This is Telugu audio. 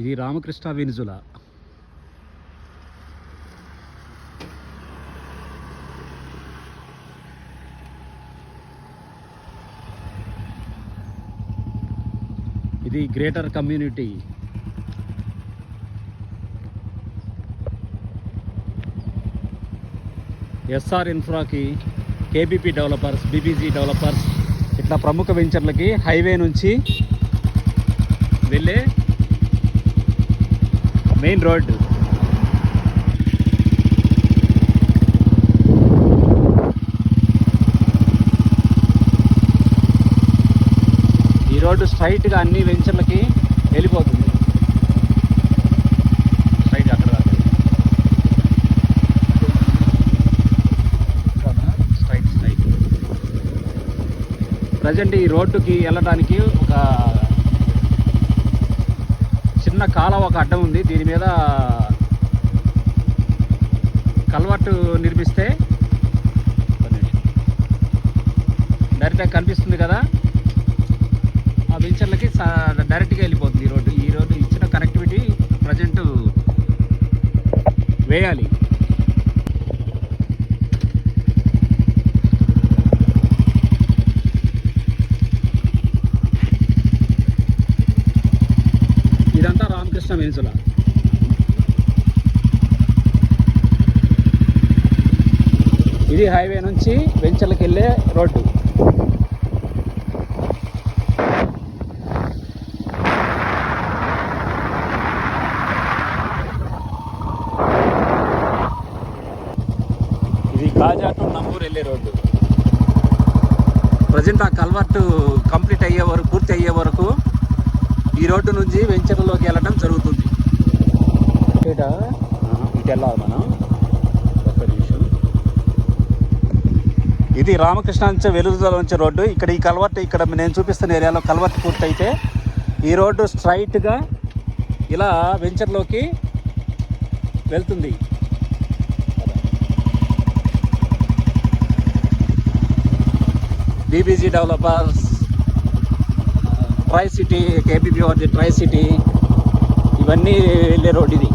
ఇది రామకృష్ణ వినుజుల. ఇది గ్రేటర్ కమ్యూనిటీ. ఎస్ఆర్ ఇన్ఫ్రాకి కేబీపీ డెవలపర్స్ బీబీజీ డెవలపర్స్ ఇట్లా ప్రముఖ వెంచర్లకి హైవే నుంచి వెళ్ళే మెయిన్ రోడ్. ఈ రోడ్డు స్ట్రైట్గా అన్ని వెంచర్లకి వెళ్ళిపోతుంది. స్ట్రైట్ అక్కడ స్ట్రైట్ స్ట్రైట్. ప్రజెంట్ ఈ రోడ్డుకి వెళ్ళడానికి ఒక చిన్న కాలం ఒక అడ్డం ఉంది. దీని మీద కల్వర్టు నిర్మిస్తే డైరెక్ట్గా కనిపిస్తుంది కదా. ఆ వెంచర్లకి స- డైరెక్ట్గా వెళ్ళిపోతుంది ఈ రోడ్డు. ఈ రోడ్డు ఇచ్చిన కనెక్టివిటీ ప్రజెంట్ వేయాలి. ఇదంతా రామకృష్ణ వెన్సుల ఇది హైవే నుంచి వెంచర్లకు వెళ్ళే రోడ్డు. ఇది కాజా టు నంబూర్ వెళ్ళే రోడ్డు. ప్రజెంట్ ఆ కల్వర్టు కంప్లీట్ అయ్యే వరకు పూర్తి అయ్యే వరకు ఈ రోడ్డు నుంచి వెంచర్లోకి వెళ్ళడం జరుగుతుంది. ఇటు? వెళ్ళాలి మనం. ఒక్క నిమిషం. ఇది రామకృష్ణ నుంచి వెలుగుదల నుంచి రోడ్డు. ఇక్కడ ఈ కల్వర్ట్ ఇక్కడ నేను చూపిస్తున్న ఏరియాలో కల్వర్ట్ పూర్తయితే ఈ రోడ్డు స్ట్రైట్గా ఇలా వెంచర్లోకి వెళ్తుంది. BBG developers tri city KBP వారిది ట్రై సిటీ ఇవన్నీ వెళ్ళే రోడ్ ఇది.